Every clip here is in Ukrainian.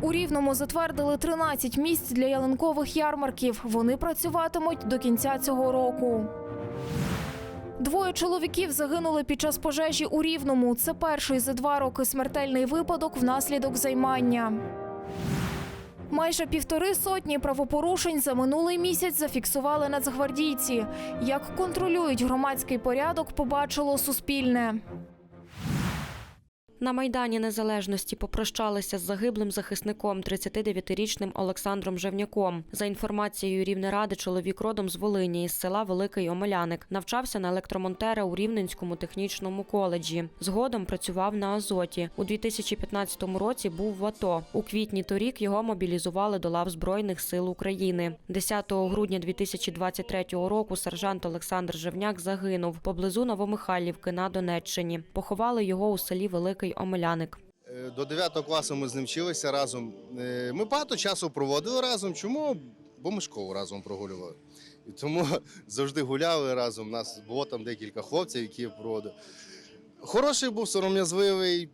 У Рівному затвердили 13 місць для ялинкових ярмарків. Вони працюватимуть до кінця цього року. Двоє чоловіків загинули під час пожежі у Рівному. Це перший за два роки смертельний випадок внаслідок займання. Майже півтори сотні правопорушень за минулий місяць зафіксували нацгвардійці. Як контролюють громадський порядок, побачило Суспільне. На Майдані Незалежності попрощалися з загиблим захисником 39-річним Олександром Жевняком. За інформацією Рівнеради, чоловік родом з Волині із села Великий Омеляник. Навчався на електромонтера у Рівненському технічному коледжі. Згодом працював на Азоті. У 2015 році був в АТО. У квітні торік його мобілізували до лав Збройних сил України. 10 грудня 2023 року сержант Олександр Жевняк загинув поблизу Новомихайлівки на Донеччині. Поховали його у селі Великий Омеляник. Е, До 9 класу ми з ним вчилися разом. Е, Ми багато часу проводили разом. Чому? Бо ми школу разом прогулювали. І тому завжди гуляли разом. У нас було там декілька хлопців, які я проводив. Хороший був сором'язливий,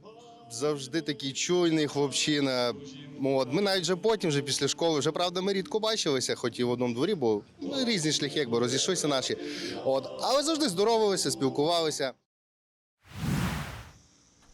завжди такий чуйний хлопчина. От. Ми навіть вже потім, вже після школи, вже правда, ми рідко бачилися, хоч і в одному дворі, бо ну, різні шляхи, якби розійшлися наші. От. Але завжди здоровалися, спілкувалися.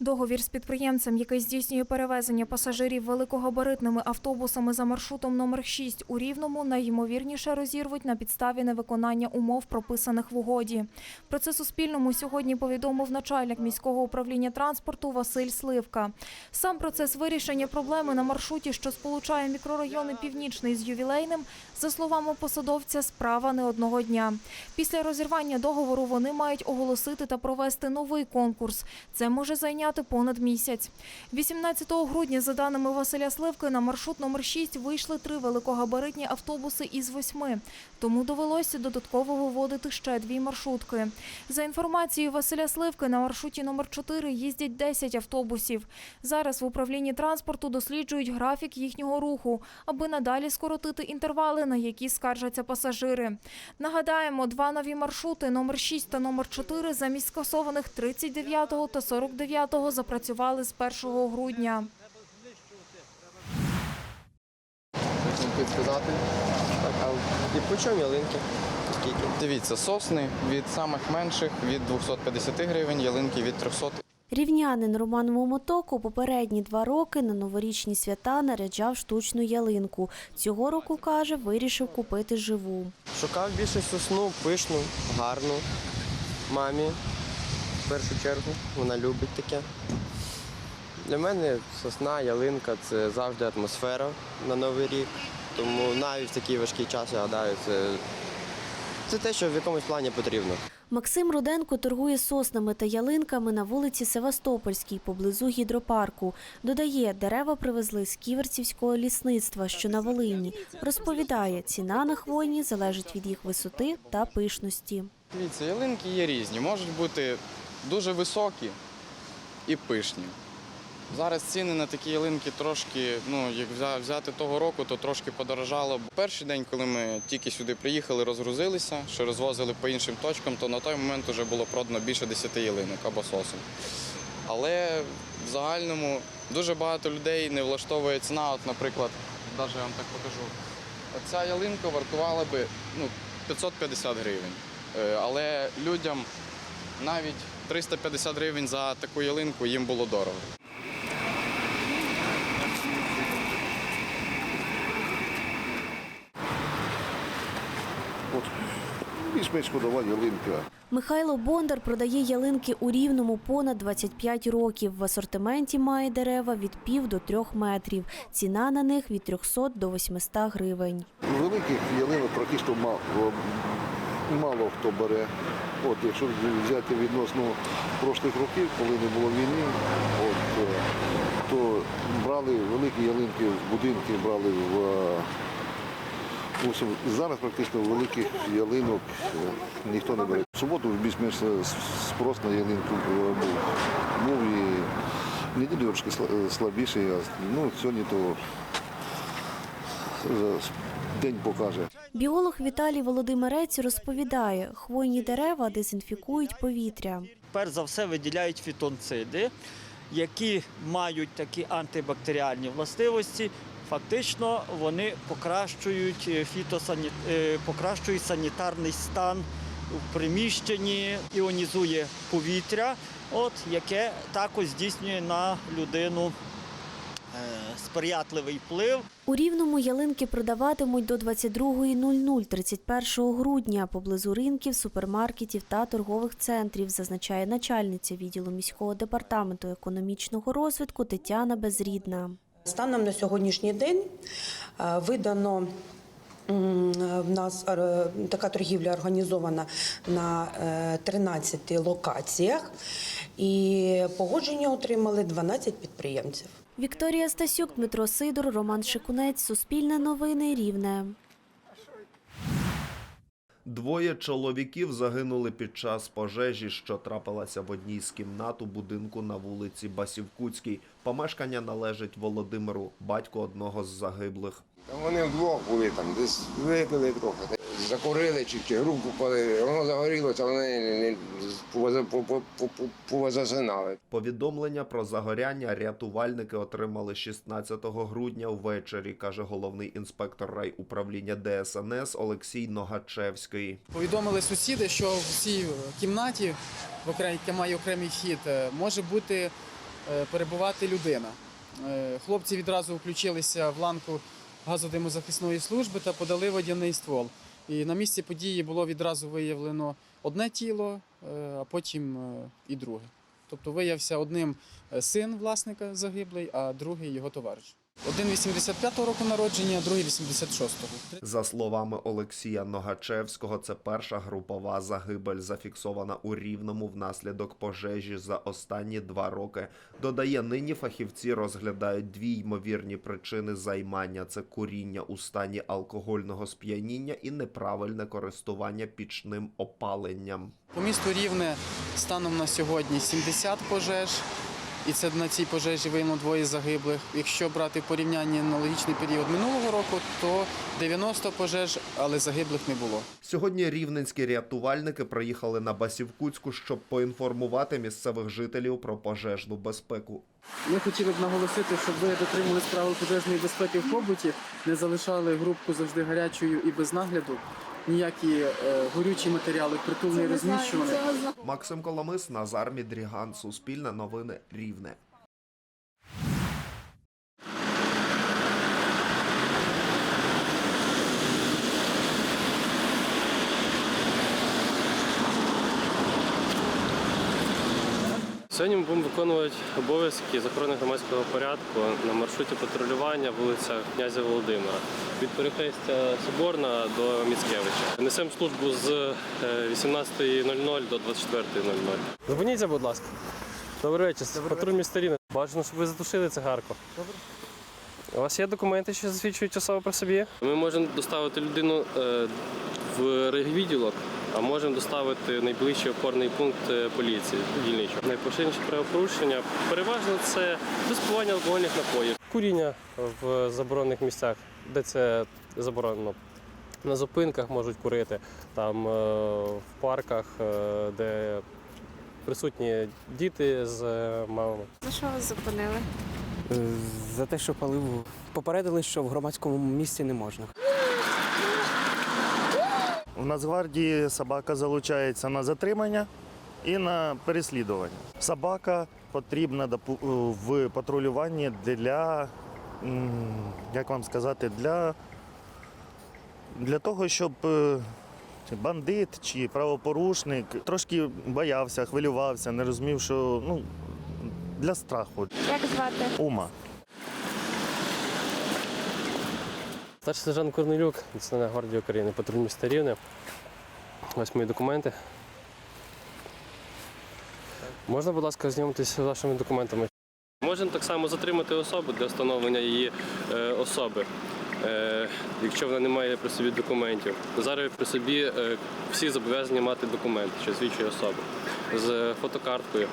Договір з підприємцем, який здійснює перевезення пасажирів великогабаритними автобусами за маршрутом номер 6 у Рівному, найймовірніше розірвуть на підставі невиконання умов, прописаних в угоді. Про це Суспільному сьогодні повідомив начальник міського управління транспорту Василь Сливка. Сам процес вирішення проблеми на маршруті, що сполучає мікрорайони Північний з ювілейним, за словами посадовця, справа не одного дня. Після розірвання договору вони мають оголосити та провести новий конкурс. Це може зайняти понад місяць. 18 грудня, за даними Василя Сливки, на маршрут номер 6 вийшли три великогабаритні автобуси із восьми. Тому довелося додатково виводити ще дві маршрутки. За інформацією Василя Сливки, на маршруті номер 4 їздять 10 автобусів. Зараз в управлінні транспорту досліджують графік їхнього руху, аби надалі скоротити інтервали, на які скаржаться пасажири. Нагадаємо, два нові маршрути номер 6 та номер 4 замість скасованих 39 та 49 запрацювали з 1 грудня. Так, а від по чому ялинки? Скільки? Дивіться, сосни від самих менших від 250 гривень, ялинки від 300. Рівнянин Роман Момотоко попередні два роки на новорічні свята наряджав штучну ялинку. Цього року, каже, вирішив купити живу. Шукав більше сосну, пишну, гарну. Мамі першу чергу. Вона любить таке. Для мене сосна, ялинка це завжди атмосфера на Новий рік. Тому навіть в такий важкий час, я гадаю, це, це те, що в якомусь плані потрібно. Максим Руденко торгує соснами та ялинками на вулиці Севастопольській поблизу гідропарку. Додає, дерева привезли з ківерцівського лісництва, що на Волині. Розповідає, ціна на хвойні залежить від їх висоти та пишності. Дивіться, ялинки є різні. Можуть бути дуже високі і пишні. Зараз ціни на такі ялинки трошки, ну, як взяти того року, то трошки подорожало. Перший день, коли ми тільки сюди приїхали, розгрузилися, що розвозили по іншим точкам, то на той момент вже було продано більше 10 ялинок або сосен. Але в загальному дуже багато людей не влаштовує ціна. От, наприклад, навіть я вам так покажу. Ця ялинка вартувала би ну, 550 гривень. Е, Але людям навіть 350 гривень за таку ялинку їм було дорого. Ялинка. Михайло Бондар продає ялинки у Рівному понад 25 років. В асортименті має дерева від пів до трьох метрів. Ціна на них від 300 до 800 гривень. Великих ялинок практично мало, мало хто бере. От, якщо взяти відносно прошлих років, коли не було війни, от, е, то брали великі ялинки в будинки, брали в. е, зараз практично великих ялинок е, ніхто не бере. В суботу більш-менш спрос на ялинку був. Був і неділю трошки сла- слабіший, а ну, сьогодні то день покаже. Біолог Віталій Володимирець розповідає, хвойні дерева дезінфікують повітря. перш за все виділяють фітонциди які мають такі антибактеріальні властивості, фактично вони покращують е, фітосані... е, покращують санітарний стан в приміщенні, іонізує повітря, от, яке також здійснює на людину сприятливий вплив. У Рівному ялинки продаватимуть до 22.00 31 грудня поблизу ринків, супермаркетів та торгових центрів, зазначає начальниця відділу міського департаменту економічного розвитку Тетяна Безрідна. Станом на сьогоднішній день е, видано. В нас е, така торгівля організована на е, 13 локаціях, і погодження отримали 12 підприємців. Вікторія Стасюк, Дмитро Сидор, Роман Шикунець, Суспільне новини, Рівне. Двоє чоловіків загинули під час пожежі, що трапилася в одній з кімнат у будинку на вулиці Басівкутській. Помешкання належить Володимиру, батьку одного з загиблих. Вони вдвох були там, десь випили трохи. Закурили чи, чи руку палили. Воно загорілося, вони не- повоза- по- по- по- по- повозасинали. Повідомлення про загоряння рятувальники отримали 16 грудня ввечері, каже головний інспектор райуправління ДСНС Олексій Ногачевський. Повідомили сусіди, що в цій кімнаті, в окремій, яка має окремий вхід, е, може бути е, перебувати людина. Е, Хлопці відразу включилися в ланку газодимозахисної служби та подали водяний ствол. І на місці події було відразу виявлено одне тіло, е, а потім е, і друге. Тобто виявився одним е, син власника загиблий, а другий його товариш. Один 85-го року народження, другий 86-го. За словами Олексія Ногачевського, це перша групова загибель, зафіксована у Рівному внаслідок пожежі за останні два роки. Додає, нині фахівці розглядають дві ймовірні причини займання: це куріння у стані алкогольного сп'яніння і неправильне користування пічним опаленням. По місту Рівне станом на сьогодні 70 пожеж, і це на цій пожежі виявлено двоє загиблих. Якщо брати порівняння аналогічний період минулого року, то 90 пожеж, але загиблих не було. Сьогодні рівненські рятувальники приїхали на Басівкутську, щоб поінформувати місцевих жителів про пожежну безпеку. Ми хотіли б наголосити, щоб ви дотримувались правил пожежної безпеки в побуті, не залишали грубку завжди гарячою і без нагляду. Ніякі е, горючі матеріали притул не розміщували. Максим Коломис, Назар Мідріган, Суспільне новини, Рівне. Сьогодні ми будемо виконувати обов'язки з охорони громадського порядку на маршруті патрулювання вулиця князя Володимира від перехрестя Соборна до Міцкевича. Несемо службу з е, 18.00 до 24.00. Зупиніться, будь ласка. Добрий вечір. Патруль міста Рівне. Бажано, щоб ви затушили цигарку. Добре. У вас є документи, що засвідчують особу про собі? Ми можемо доставити людину е, в райвідділок, а можемо доставити найближчий опорний пункт е, поліції дільничого. Найпоширеніші правопорушення переважно це безпивання алкогольних напоїв. Куріння в заборонених місцях, де це заборонено. На зупинках можуть курити, там е, в парках, е, де присутні діти з мамами. За що вас зупинили? За те, що палив, попередили, що в громадському місці не можна. У Нацгвардії собака залучається на затримання і на переслідування. Собака потрібна в патрулюванні для, як вам сказати, для, для того, щоб е, бандит чи правопорушник трошки боявся, хвилювався, не розумів, що ну, для страху. Як звати? Ума. Старший сержант Корнелюк, Національна гвардія України, патруль міста Рівне. Ось мої документи. Можна, будь ласка, ознайомитися з вашими документами? Можемо так само затримати особу для встановлення її е, особи, е, якщо вона не має при собі документів. Зараз при собі е, всі зобов'язані мати документи, що свідчує особу з фотокарткою.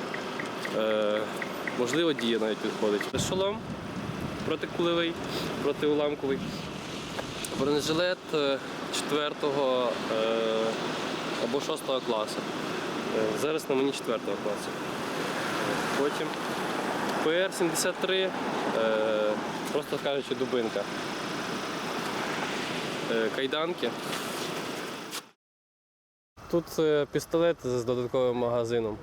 Можливо, дія навіть підходить. Шолом протикулевий, протиуламковий. Бронежилет 4 або 6 класу. Е, Зараз на мені 4 класу. Потім ПР-73, е, просто кажучи, дубинка. Е, Кайданки. Тут е, пістолет з додатковим магазином.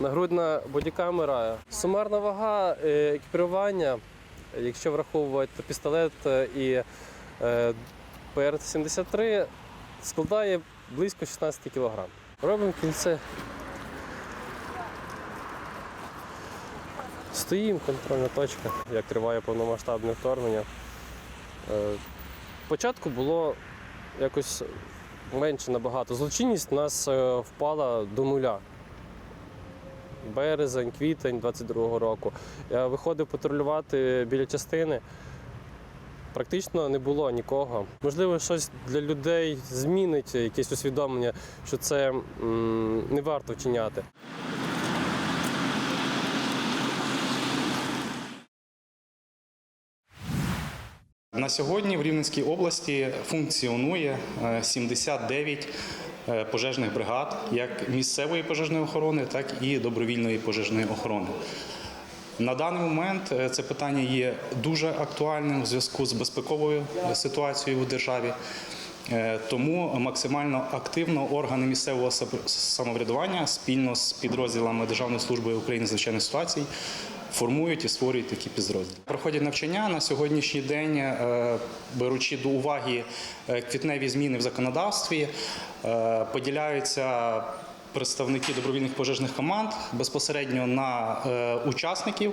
Нагрудна бодікамера. Сумарна вага е, екіпірування, якщо враховувати пістолет е, і е, ПР-73, складає близько 16 кг. Робимо кільце. Стоїмо, контрольна точка, як триває повномасштабне вторгнення. Е, Спочатку було якось менше набагато. Злочинність у нас е, впала до нуля. Березень, квітень 22-го року. Я виходив патрулювати біля частини. Практично не було нікого. Можливо, щось для людей змінить, якесь усвідомлення, що це не варто вчиняти. На сьогодні в Рівненській області функціонує е, 79 е, пожежних бригад, як місцевої пожежної охорони, так і добровільної пожежної охорони. На даний момент е, це питання є дуже актуальним у зв'язку з безпековою ситуацією в державі. Е, Тому максимально активно органи місцевого самоврядування спільно з підрозділами Державної служби України з надзвичайних ситуацій формують і створюють такі підрозділи. Проходять навчання на сьогоднішній день, е, беручи до уваги квітневі зміни в законодавстві, поділяються представники добровільних пожежних команд безпосередньо на е, учасників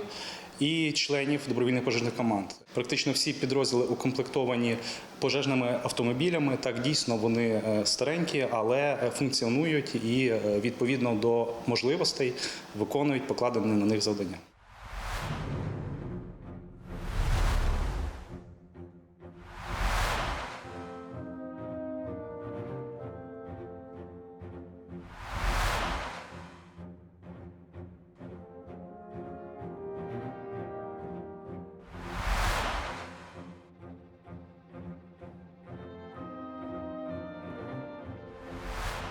і членів добровільних пожежних команд. Практично всі підрозділи укомплектовані пожежними автомобілями. Так дійсно вони е, старенькі, але е, функціонують і відповідно до можливостей виконують покладені на них завдання.